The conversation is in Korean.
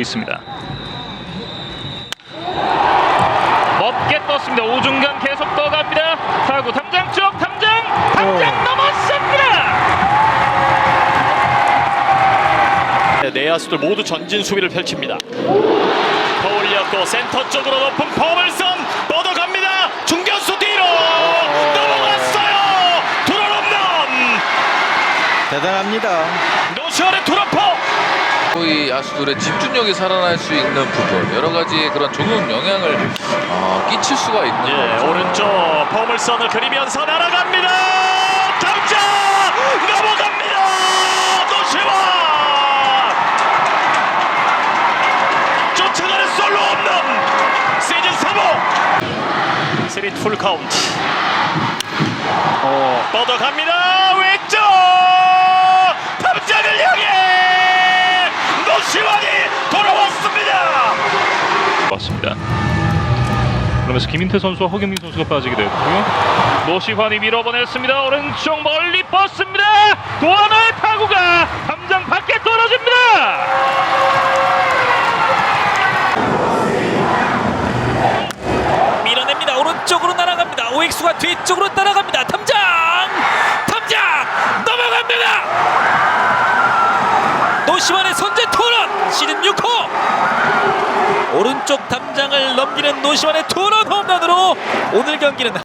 있습니다. 멋게 떴습니다. 오중간 계속 떠갑니다. 타구 탐장 쪽 탐장 탐장 넘었습니다. 네, 내야수들 모두 전진 수비를 펼칩니다. 퍼올렸고 센터 쪽으로 높은 포물선 뻗어갑니다. 중견수 뒤로 넘어갔어요. 투런 홈런. 대단합니다. 노시원의 투런 포. 이 야수들의 집중력이 살아날 수 있는 부분 여러 가지 그런 좋은 영향을 어, 끼칠 수가 있는 예, 거죠. 오른쪽 포물선을 그리면서 날아갑니다. 당장 넘어갑니다. 노시원. 쫓아가는 솔로 홈런. 시즌 3호. 세리 풀 카운트. 어, 뻗어갑니다. 그러면서 김인태 선수와 허경민 선수가 빠지게 됐고요. 노시환이 밀어보냈습니다. 오른쪽 멀리 뻗습니다. 또 하나의 타구가 담장 밖에 떨어집니다. 밀어냅니다. 오른쪽으로 날아갑니다. 오익수가 뒤쪽으로 따라갑니다. 탐장! 탐장! 넘어갑니다! 노시환의 선제 토론 시즌 6호! 오른쪽 담장을 넘기는 노시환의 토론 홈런으로 오늘 경기는